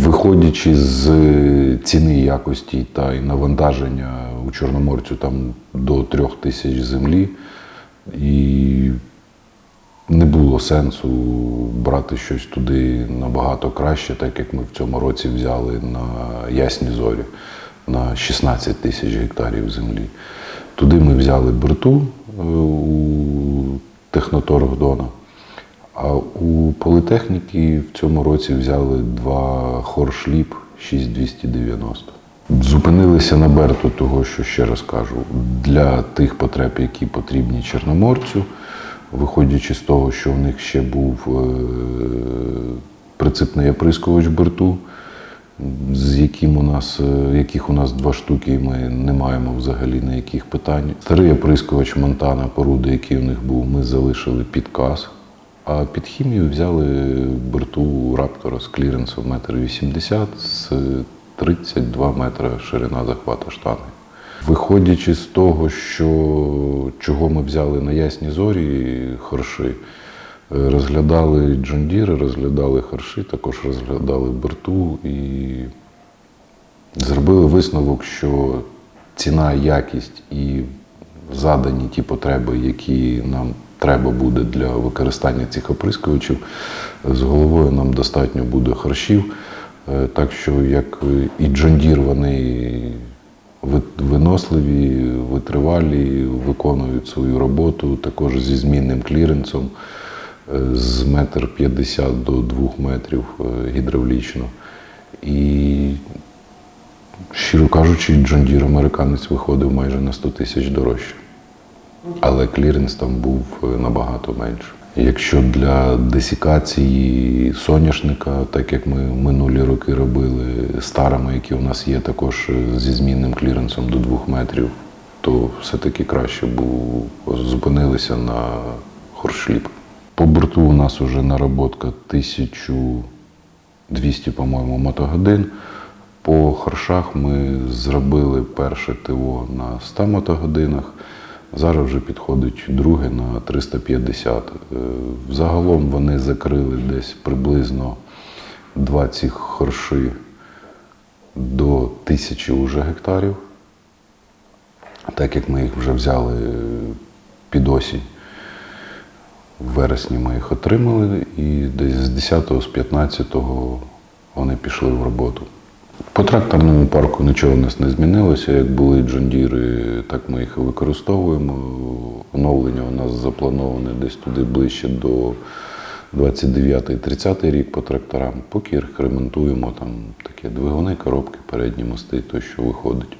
Виходячи з ціни якості та й навантаження у Чорноморцю там до трьох тисяч землі, і не було сенсу брати щось туди набагато краще, так як ми в цьому році взяли на ясні зорі на 16 тисяч гектарів землі. Туди ми взяли берту е, у техноторг Дона. А у політехніки в цьому році взяли два хоршліп 6290. Зупинилися на берту, того, що ще раз кажу, для тих потреб, які потрібні чорноморцю, виходячи з того, що в них ще був е, прицепний оприскувач берту, з яким у нас, е, яких у нас два штуки, і ми не маємо взагалі ніяких питань. Старий оприскувач Монтана поруди, який у них був, ми залишили під каз. А під хімію взяли борту Раптора з кліренсом 1,80 м з 32 метри ширина захвата штани. Виходячи з того, що чого ми взяли на ясні зорі хорши, е, розглядали джондіри, розглядали хорши, також розглядали борту і зробили висновок, що ціна, якість і задані ті потреби, які нам треба буде для використання цих оприскувачів, з головою нам достатньо буде харчів. Е, Так що, як і Джондір, вони виносливі, витривалі, виконують свою роботу, також зі змінним кліренсом е, з метр п'ятдесят до двох метрів е, гідравлічно. І Щиро кажучи, Джон Дір американець виходив майже на 100 тисяч дорожче. Але кліренс там був е, набагато менше. Якщо для десікації соняшника, так як ми минулі роки робили старими, які у нас є також е, зі змінним кліренсом до 2 метрів, то все-таки краще був зупинилися на хоршліп. По борту у нас вже наработка 1200, по-моєму, мотогодин. По харшах ми зробили перше ТО на 100 мотогодинах. Зараз вже підходить друге на 350. Е, Загалом вони закрили десь приблизно 20 хорши до тисячі уже гектарів, так як ми їх вже взяли е, під осінь. В вересні ми їх отримали і десь з 10 з 15 вони пішли в роботу. По тракторному парку нічого у нас не змінилося. Як були джондіри, так ми їх і використовуємо. Оновлення у нас заплановане десь туди ближче до 29-30 рік по тракторам. Поки їх ремонтуємо, там такі двигуни, коробки, передні мости, то що виходить.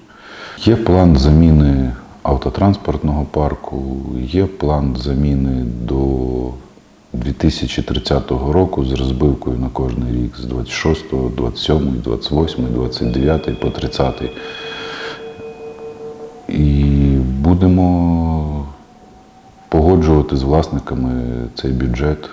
Є план заміни автотранспортного парку, є план заміни до 2030 року з розбивкою на кожний рік з 26, 27, 28, 29 по 30. І будемо погоджувати з власниками цей бюджет